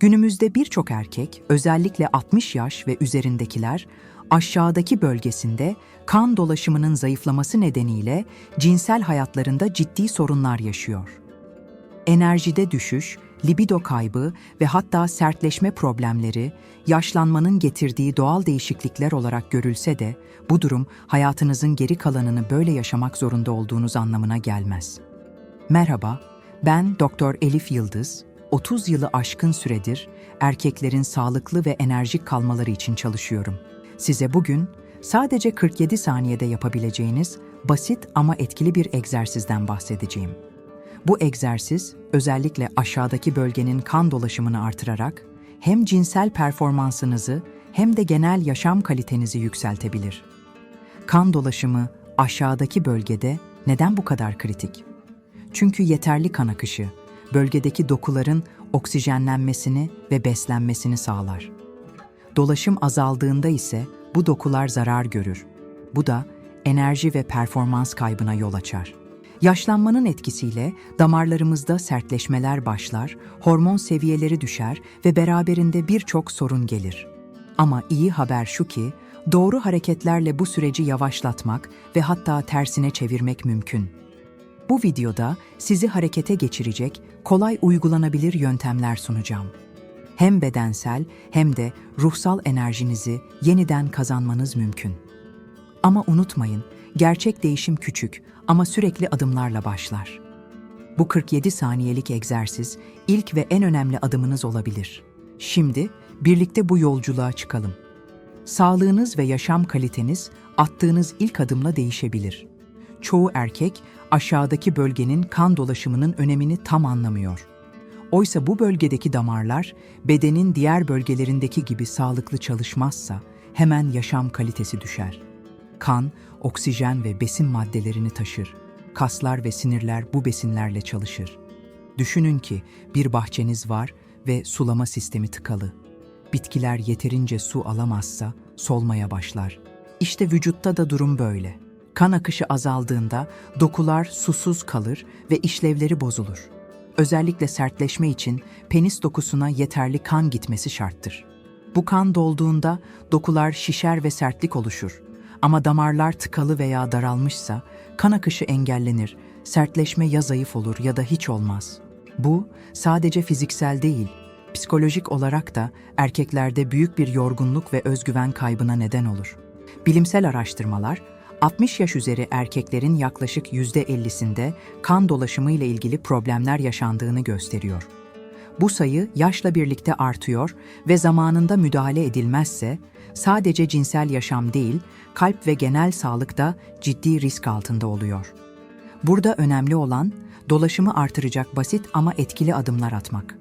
Günümüzde birçok erkek, özellikle 60 yaş ve üzerindekiler, aşağıdaki bölgesinde kan dolaşımının zayıflaması nedeniyle cinsel hayatlarında ciddi sorunlar yaşıyor. Enerjide düşüş, libido kaybı ve hatta sertleşme problemleri, yaşlanmanın getirdiği doğal değişiklikler olarak görülse de, bu durum hayatınızın geri kalanını böyle yaşamak zorunda olduğunuz anlamına gelmez. Merhaba, ben Doktor Elif Yıldız. 30 yılı aşkın süredir erkeklerin sağlıklı ve enerjik kalmaları için çalışıyorum. Size bugün sadece 47 saniyede yapabileceğiniz basit ama etkili bir egzersizden bahsedeceğim. Bu egzersiz özellikle aşağıdaki bölgenin kan dolaşımını artırarak hem cinsel performansınızı hem de genel yaşam kalitenizi yükseltebilir. Kan dolaşımı aşağıdaki bölgede neden bu kadar kritik? Çünkü yeterli kan akışı bölgedeki dokuların oksijenlenmesini ve beslenmesini sağlar. Dolaşım azaldığında ise bu dokular zarar görür. Bu da enerji ve performans kaybına yol açar. Yaşlanmanın etkisiyle damarlarımızda sertleşmeler başlar, hormon seviyeleri düşer ve beraberinde birçok sorun gelir. Ama iyi haber şu ki, doğru hareketlerle bu süreci yavaşlatmak ve hatta tersine çevirmek mümkün. Bu videoda sizi harekete geçirecek, kolay uygulanabilir yöntemler sunacağım. Hem bedensel hem de ruhsal enerjinizi yeniden kazanmanız mümkün. Ama unutmayın, gerçek değişim küçük ama sürekli adımlarla başlar. Bu 47 saniyelik egzersiz ilk ve en önemli adımınız olabilir. Şimdi birlikte bu yolculuğa çıkalım. Sağlığınız ve yaşam kaliteniz attığınız ilk adımla değişebilir. Çoğu erkek aşağıdaki bölgenin kan dolaşımının önemini tam anlamıyor. Oysa bu bölgedeki damarlar bedenin diğer bölgelerindeki gibi sağlıklı çalışmazsa hemen yaşam kalitesi düşer. Kan, oksijen ve besin maddelerini taşır. Kaslar ve sinirler bu besinlerle çalışır. Düşünün ki bir bahçeniz var ve sulama sistemi tıkalı. Bitkiler yeterince su alamazsa solmaya başlar. İşte vücutta da durum böyle. Kan akışı azaldığında dokular susuz kalır ve işlevleri bozulur. Özellikle sertleşme için penis dokusuna yeterli kan gitmesi şarttır. Bu kan dolduğunda dokular şişer ve sertlik oluşur. Ama damarlar tıkalı veya daralmışsa kan akışı engellenir, sertleşme ya zayıf olur ya da hiç olmaz. Bu sadece fiziksel değil, psikolojik olarak da erkeklerde büyük bir yorgunluk ve özgüven kaybına neden olur. Bilimsel araştırmalar 60 yaş üzeri erkeklerin yaklaşık %50'sinde kan dolaşımı ile ilgili problemler yaşandığını gösteriyor. Bu sayı yaşla birlikte artıyor ve zamanında müdahale edilmezse sadece cinsel yaşam değil, kalp ve genel sağlık da ciddi risk altında oluyor. Burada önemli olan dolaşımı artıracak basit ama etkili adımlar atmak.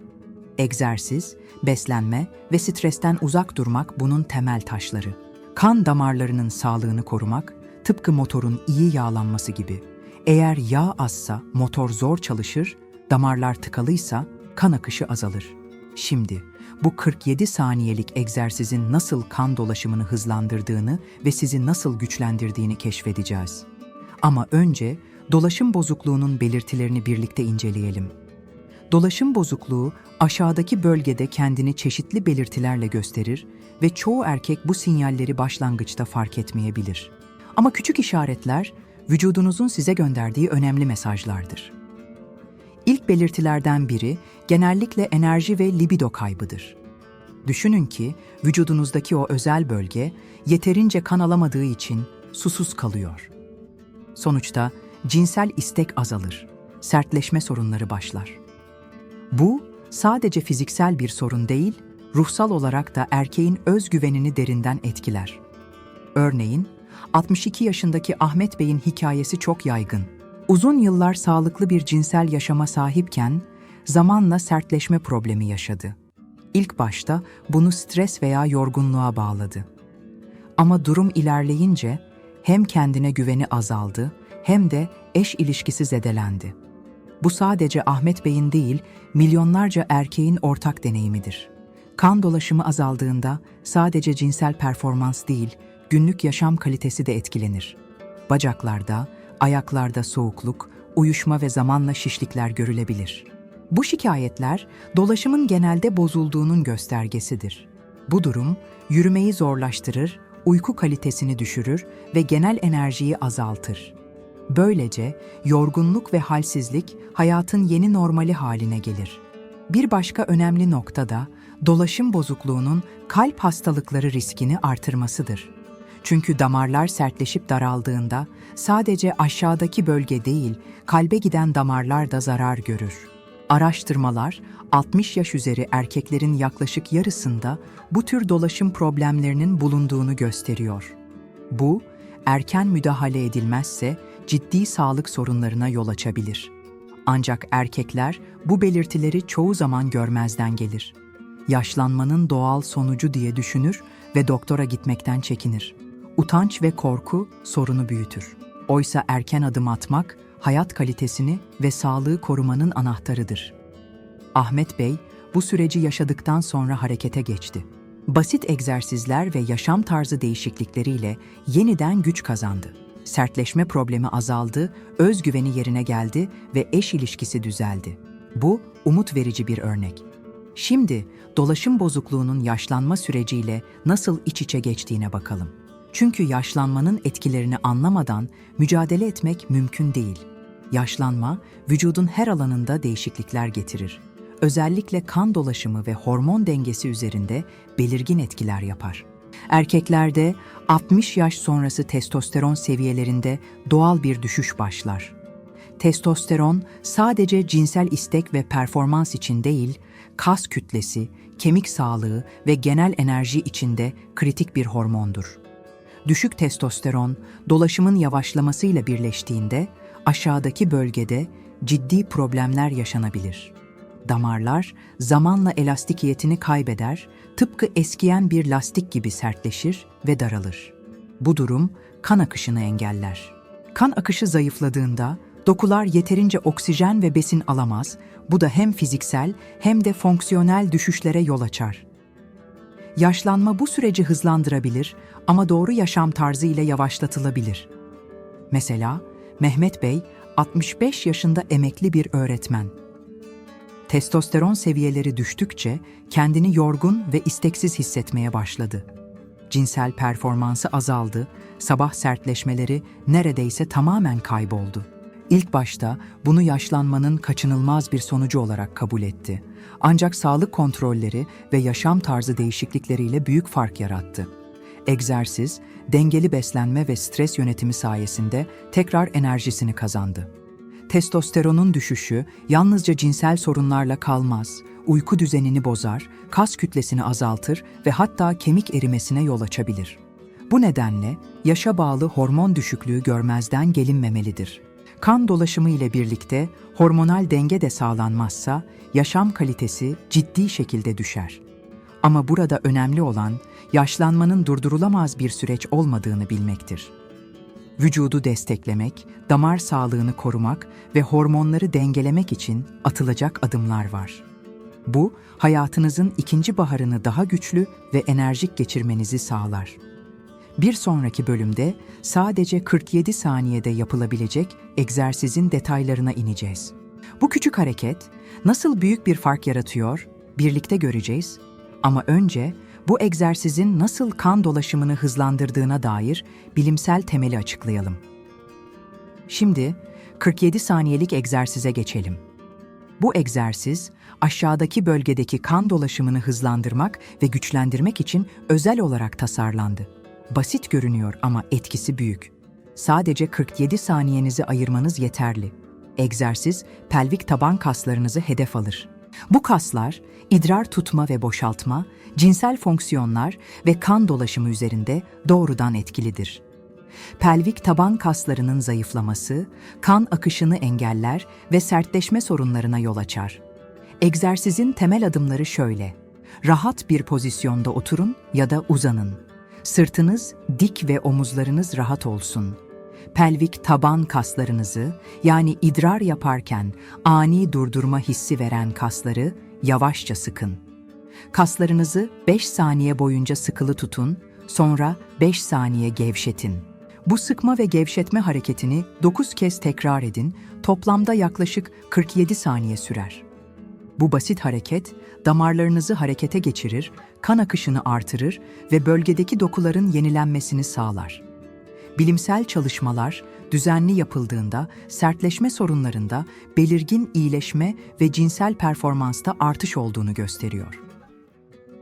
Egzersiz, beslenme ve stresten uzak durmak bunun temel taşları. Kan damarlarının sağlığını korumak, tıpkı motorun iyi yağlanması gibi. Eğer yağ azsa motor zor çalışır, damarlar tıkalıysa kan akışı azalır. Şimdi bu 47 saniyelik egzersizin nasıl kan dolaşımını hızlandırdığını ve sizi nasıl güçlendirdiğini keşfedeceğiz. Ama önce dolaşım bozukluğunun belirtilerini birlikte inceleyelim. Dolaşım bozukluğu aşağıdaki bölgede kendini çeşitli belirtilerle gösterir ve çoğu erkek bu sinyalleri başlangıçta fark etmeyebilir. Ama küçük işaretler vücudunuzun size gönderdiği önemli mesajlardır. İlk belirtilerden biri genellikle enerji ve libido kaybıdır. Düşünün ki vücudunuzdaki o özel bölge yeterince kan alamadığı için susuz kalıyor. Sonuçta cinsel istek azalır, sertleşme sorunları başlar. Bu sadece fiziksel bir sorun değil, ruhsal olarak da erkeğin özgüvenini derinden etkiler. Örneğin 62 yaşındaki Ahmet Bey'in hikayesi çok yaygın. Uzun yıllar sağlıklı bir cinsel yaşama sahipken zamanla sertleşme problemi yaşadı. İlk başta bunu stres veya yorgunluğa bağladı. Ama durum ilerleyince hem kendine güveni azaldı hem de eş ilişkisi zedelendi. Bu sadece Ahmet Bey'in değil, milyonlarca erkeğin ortak deneyimidir. Kan dolaşımı azaldığında sadece cinsel performans değil, günlük yaşam kalitesi de etkilenir. Bacaklarda, ayaklarda soğukluk, uyuşma ve zamanla şişlikler görülebilir. Bu şikayetler dolaşımın genelde bozulduğunun göstergesidir. Bu durum yürümeyi zorlaştırır, uyku kalitesini düşürür ve genel enerjiyi azaltır. Böylece yorgunluk ve halsizlik hayatın yeni normali haline gelir. Bir başka önemli nokta da dolaşım bozukluğunun kalp hastalıkları riskini artırmasıdır. Çünkü damarlar sertleşip daraldığında sadece aşağıdaki bölge değil, kalbe giden damarlar da zarar görür. Araştırmalar 60 yaş üzeri erkeklerin yaklaşık yarısında bu tür dolaşım problemlerinin bulunduğunu gösteriyor. Bu, erken müdahale edilmezse ciddi sağlık sorunlarına yol açabilir. Ancak erkekler bu belirtileri çoğu zaman görmezden gelir. Yaşlanmanın doğal sonucu diye düşünür ve doktora gitmekten çekinir. Utanç ve korku sorunu büyütür. Oysa erken adım atmak hayat kalitesini ve sağlığı korumanın anahtarıdır. Ahmet Bey bu süreci yaşadıktan sonra harekete geçti. Basit egzersizler ve yaşam tarzı değişiklikleriyle yeniden güç kazandı. Sertleşme problemi azaldı, özgüveni yerine geldi ve eş ilişkisi düzeldi. Bu umut verici bir örnek. Şimdi dolaşım bozukluğunun yaşlanma süreciyle nasıl iç içe geçtiğine bakalım. Çünkü yaşlanmanın etkilerini anlamadan mücadele etmek mümkün değil. Yaşlanma, vücudun her alanında değişiklikler getirir. Özellikle kan dolaşımı ve hormon dengesi üzerinde belirgin etkiler yapar. Erkeklerde 60 yaş sonrası testosteron seviyelerinde doğal bir düşüş başlar. Testosteron sadece cinsel istek ve performans için değil, kas kütlesi, kemik sağlığı ve genel enerji içinde kritik bir hormondur. Düşük testosteron, dolaşımın yavaşlamasıyla birleştiğinde aşağıdaki bölgede ciddi problemler yaşanabilir. Damarlar zamanla elastikiyetini kaybeder, tıpkı eskiyen bir lastik gibi sertleşir ve daralır. Bu durum kan akışını engeller. Kan akışı zayıfladığında dokular yeterince oksijen ve besin alamaz, bu da hem fiziksel hem de fonksiyonel düşüşlere yol açar. Yaşlanma bu süreci hızlandırabilir ama doğru yaşam tarzı ile yavaşlatılabilir. Mesela Mehmet Bey 65 yaşında emekli bir öğretmen. Testosteron seviyeleri düştükçe kendini yorgun ve isteksiz hissetmeye başladı. Cinsel performansı azaldı, sabah sertleşmeleri neredeyse tamamen kayboldu. İlk başta bunu yaşlanmanın kaçınılmaz bir sonucu olarak kabul etti. Ancak sağlık kontrolleri ve yaşam tarzı değişiklikleriyle büyük fark yarattı. Egzersiz, dengeli beslenme ve stres yönetimi sayesinde tekrar enerjisini kazandı. Testosteronun düşüşü yalnızca cinsel sorunlarla kalmaz, uyku düzenini bozar, kas kütlesini azaltır ve hatta kemik erimesine yol açabilir. Bu nedenle yaşa bağlı hormon düşüklüğü görmezden gelinmemelidir. Kan dolaşımı ile birlikte hormonal denge de sağlanmazsa yaşam kalitesi ciddi şekilde düşer. Ama burada önemli olan yaşlanmanın durdurulamaz bir süreç olmadığını bilmektir. Vücudu desteklemek, damar sağlığını korumak ve hormonları dengelemek için atılacak adımlar var. Bu, hayatınızın ikinci baharını daha güçlü ve enerjik geçirmenizi sağlar. Bir sonraki bölümde sadece 47 saniyede yapılabilecek egzersizin detaylarına ineceğiz. Bu küçük hareket nasıl büyük bir fark yaratıyor birlikte göreceğiz. Ama önce bu egzersizin nasıl kan dolaşımını hızlandırdığına dair bilimsel temeli açıklayalım. Şimdi 47 saniyelik egzersize geçelim. Bu egzersiz aşağıdaki bölgedeki kan dolaşımını hızlandırmak ve güçlendirmek için özel olarak tasarlandı. Basit görünüyor ama etkisi büyük. Sadece 47 saniyenizi ayırmanız yeterli. Egzersiz pelvik taban kaslarınızı hedef alır. Bu kaslar idrar tutma ve boşaltma, cinsel fonksiyonlar ve kan dolaşımı üzerinde doğrudan etkilidir. Pelvik taban kaslarının zayıflaması, kan akışını engeller ve sertleşme sorunlarına yol açar. Egzersizin temel adımları şöyle. Rahat bir pozisyonda oturun ya da uzanın. Sırtınız dik ve omuzlarınız rahat olsun. Pelvik taban kaslarınızı yani idrar yaparken ani durdurma hissi veren kasları yavaşça sıkın. Kaslarınızı 5 saniye boyunca sıkılı tutun, sonra 5 saniye gevşetin. Bu sıkma ve gevşetme hareketini 9 kez tekrar edin, toplamda yaklaşık 47 saniye sürer. Bu basit hareket damarlarınızı harekete geçirir, kan akışını artırır ve bölgedeki dokuların yenilenmesini sağlar. Bilimsel çalışmalar düzenli yapıldığında sertleşme sorunlarında belirgin iyileşme ve cinsel performansta artış olduğunu gösteriyor.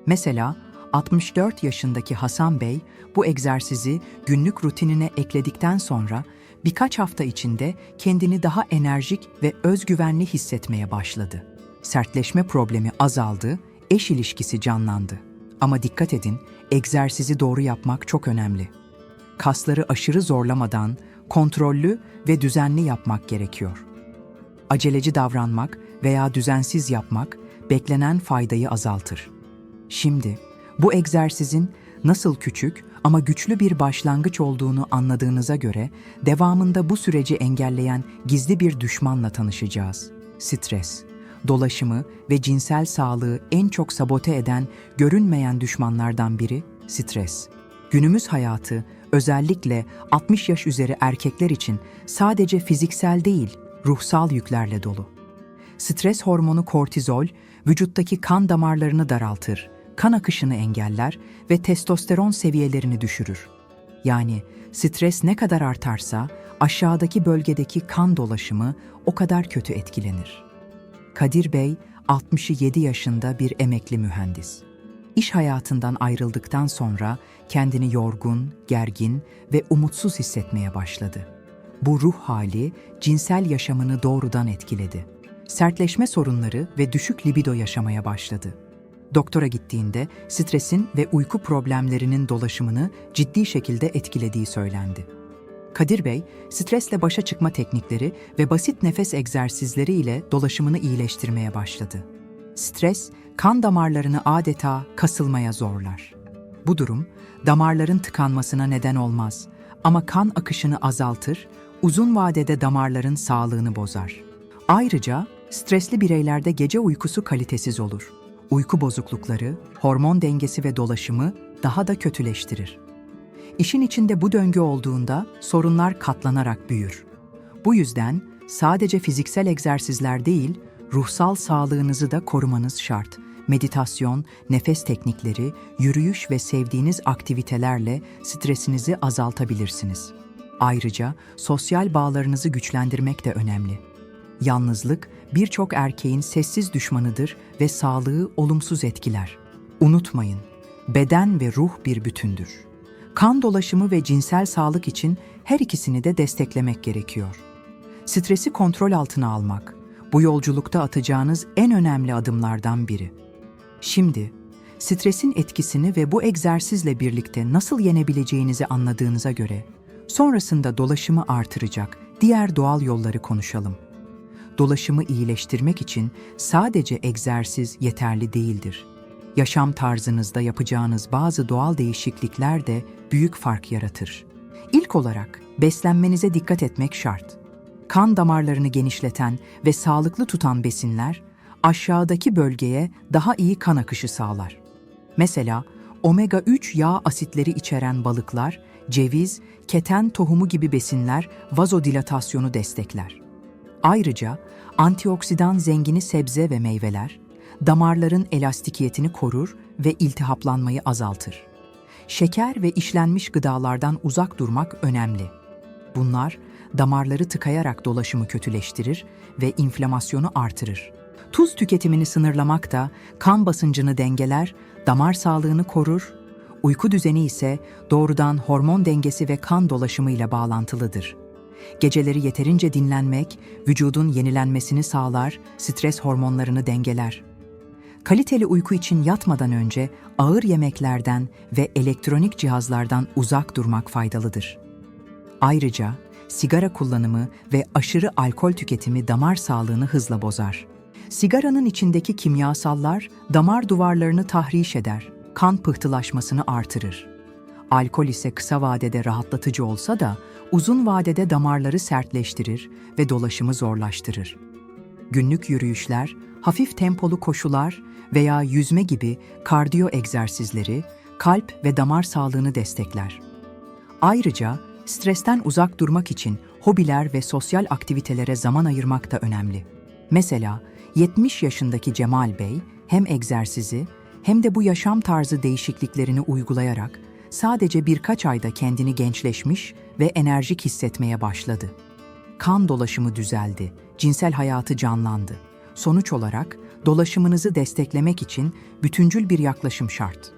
Mesela 64 yaşındaki Hasan Bey bu egzersizi günlük rutinine ekledikten sonra birkaç hafta içinde kendini daha enerjik ve özgüvenli hissetmeye başladı. Sertleşme problemi azaldı, eş ilişkisi canlandı. Ama dikkat edin, egzersizi doğru yapmak çok önemli. Kasları aşırı zorlamadan, kontrollü ve düzenli yapmak gerekiyor. Aceleci davranmak veya düzensiz yapmak beklenen faydayı azaltır. Şimdi bu egzersizin nasıl küçük ama güçlü bir başlangıç olduğunu anladığınıza göre devamında bu süreci engelleyen gizli bir düşmanla tanışacağız. Stres. Dolaşımı ve cinsel sağlığı en çok sabote eden görünmeyen düşmanlardan biri stres. Günümüz hayatı özellikle 60 yaş üzeri erkekler için sadece fiziksel değil, ruhsal yüklerle dolu. Stres hormonu kortizol, vücuttaki kan damarlarını daraltır, kan akışını engeller ve testosteron seviyelerini düşürür. Yani stres ne kadar artarsa aşağıdaki bölgedeki kan dolaşımı o kadar kötü etkilenir. Kadir Bey 67 yaşında bir emekli mühendis. İş hayatından ayrıldıktan sonra kendini yorgun, gergin ve umutsuz hissetmeye başladı. Bu ruh hali cinsel yaşamını doğrudan etkiledi. Sertleşme sorunları ve düşük libido yaşamaya başladı. Doktora gittiğinde stresin ve uyku problemlerinin dolaşımını ciddi şekilde etkilediği söylendi. Kadir Bey, stresle başa çıkma teknikleri ve basit nefes egzersizleri ile dolaşımını iyileştirmeye başladı. Stres, kan damarlarını adeta kasılmaya zorlar. Bu durum, damarların tıkanmasına neden olmaz ama kan akışını azaltır, uzun vadede damarların sağlığını bozar. Ayrıca stresli bireylerde gece uykusu kalitesiz olur. Uyku bozuklukları, hormon dengesi ve dolaşımı daha da kötüleştirir. İşin içinde bu döngü olduğunda sorunlar katlanarak büyür. Bu yüzden sadece fiziksel egzersizler değil, ruhsal sağlığınızı da korumanız şart. Meditasyon, nefes teknikleri, yürüyüş ve sevdiğiniz aktivitelerle stresinizi azaltabilirsiniz. Ayrıca sosyal bağlarınızı güçlendirmek de önemli. Yalnızlık birçok erkeğin sessiz düşmanıdır ve sağlığı olumsuz etkiler. Unutmayın, beden ve ruh bir bütündür. Kan dolaşımı ve cinsel sağlık için her ikisini de desteklemek gerekiyor. Stresi kontrol altına almak, bu yolculukta atacağınız en önemli adımlardan biri. Şimdi, stresin etkisini ve bu egzersizle birlikte nasıl yenebileceğinizi anladığınıza göre, sonrasında dolaşımı artıracak diğer doğal yolları konuşalım. Dolaşımı iyileştirmek için sadece egzersiz yeterli değildir. Yaşam tarzınızda yapacağınız bazı doğal değişiklikler de büyük fark yaratır. İlk olarak beslenmenize dikkat etmek şart. Kan damarlarını genişleten ve sağlıklı tutan besinler aşağıdaki bölgeye daha iyi kan akışı sağlar. Mesela omega 3 yağ asitleri içeren balıklar, ceviz, keten tohumu gibi besinler vazodilatasyonu destekler. Ayrıca antioksidan zengini sebze ve meyveler damarların elastikiyetini korur ve iltihaplanmayı azaltır. Şeker ve işlenmiş gıdalardan uzak durmak önemli. Bunlar damarları tıkayarak dolaşımı kötüleştirir ve inflamasyonu artırır. Tuz tüketimini sınırlamak da kan basıncını dengeler, damar sağlığını korur. Uyku düzeni ise doğrudan hormon dengesi ve kan dolaşımı ile bağlantılıdır. Geceleri yeterince dinlenmek, vücudun yenilenmesini sağlar, stres hormonlarını dengeler. Kaliteli uyku için yatmadan önce ağır yemeklerden ve elektronik cihazlardan uzak durmak faydalıdır. Ayrıca sigara kullanımı ve aşırı alkol tüketimi damar sağlığını hızla bozar. Sigaranın içindeki kimyasallar damar duvarlarını tahriş eder, kan pıhtılaşmasını artırır. Alkol ise kısa vadede rahatlatıcı olsa da uzun vadede damarları sertleştirir ve dolaşımı zorlaştırır. Günlük yürüyüşler, hafif tempolu koşular veya yüzme gibi kardiyo egzersizleri kalp ve damar sağlığını destekler. Ayrıca stresten uzak durmak için hobiler ve sosyal aktivitelere zaman ayırmak da önemli. Mesela 70 yaşındaki Cemal Bey hem egzersizi hem de bu yaşam tarzı değişikliklerini uygulayarak sadece birkaç ayda kendini gençleşmiş ve enerjik hissetmeye başladı. Kan dolaşımı düzeldi, cinsel hayatı canlandı. Sonuç olarak dolaşımınızı desteklemek için bütüncül bir yaklaşım şart.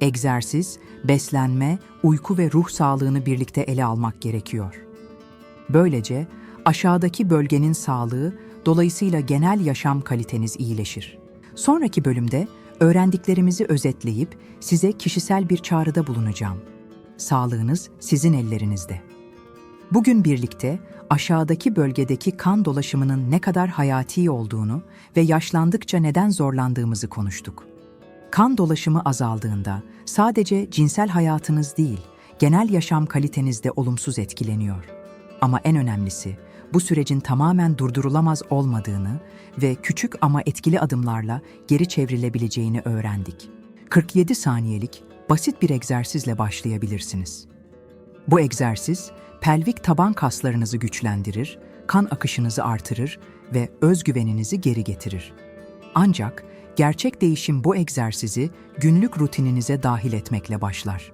Egzersiz, beslenme, uyku ve ruh sağlığını birlikte ele almak gerekiyor. Böylece aşağıdaki bölgenin sağlığı, dolayısıyla genel yaşam kaliteniz iyileşir. Sonraki bölümde öğrendiklerimizi özetleyip size kişisel bir çağrıda bulunacağım. Sağlığınız sizin ellerinizde. Bugün birlikte aşağıdaki bölgedeki kan dolaşımının ne kadar hayati olduğunu ve yaşlandıkça neden zorlandığımızı konuştuk. Kan dolaşımı azaldığında sadece cinsel hayatınız değil, genel yaşam kaliteniz de olumsuz etkileniyor. Ama en önemlisi, bu sürecin tamamen durdurulamaz olmadığını ve küçük ama etkili adımlarla geri çevrilebileceğini öğrendik. 47 saniyelik basit bir egzersizle başlayabilirsiniz. Bu egzersiz, pelvik taban kaslarınızı güçlendirir, kan akışınızı artırır ve özgüveninizi geri getirir. Ancak gerçek değişim bu egzersizi günlük rutininize dahil etmekle başlar.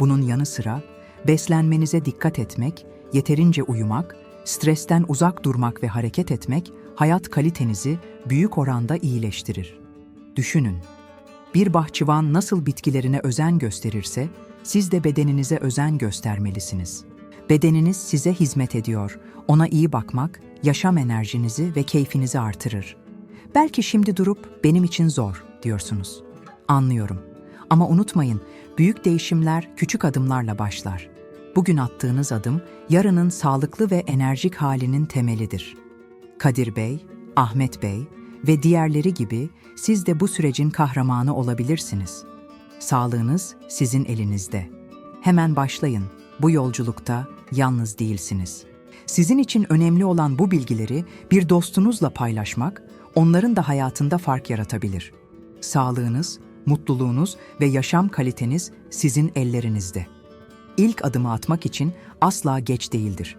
Bunun yanı sıra beslenmenize dikkat etmek, yeterince uyumak, stresten uzak durmak ve hareket etmek hayat kalitenizi büyük oranda iyileştirir. Düşünün. Bir bahçıvan nasıl bitkilerine özen gösterirse, siz de bedeninize özen göstermelisiniz. Bedeniniz size hizmet ediyor. Ona iyi bakmak, yaşam enerjinizi ve keyfinizi artırır. Belki şimdi durup benim için zor diyorsunuz. Anlıyorum. Ama unutmayın, büyük değişimler küçük adımlarla başlar. Bugün attığınız adım yarının sağlıklı ve enerjik halinin temelidir. Kadir Bey, Ahmet Bey ve diğerleri gibi siz de bu sürecin kahramanı olabilirsiniz. Sağlığınız sizin elinizde. Hemen başlayın. Bu yolculukta yalnız değilsiniz. Sizin için önemli olan bu bilgileri bir dostunuzla paylaşmak, onların da hayatında fark yaratabilir. Sağlığınız, mutluluğunuz ve yaşam kaliteniz sizin ellerinizde. İlk adımı atmak için asla geç değildir.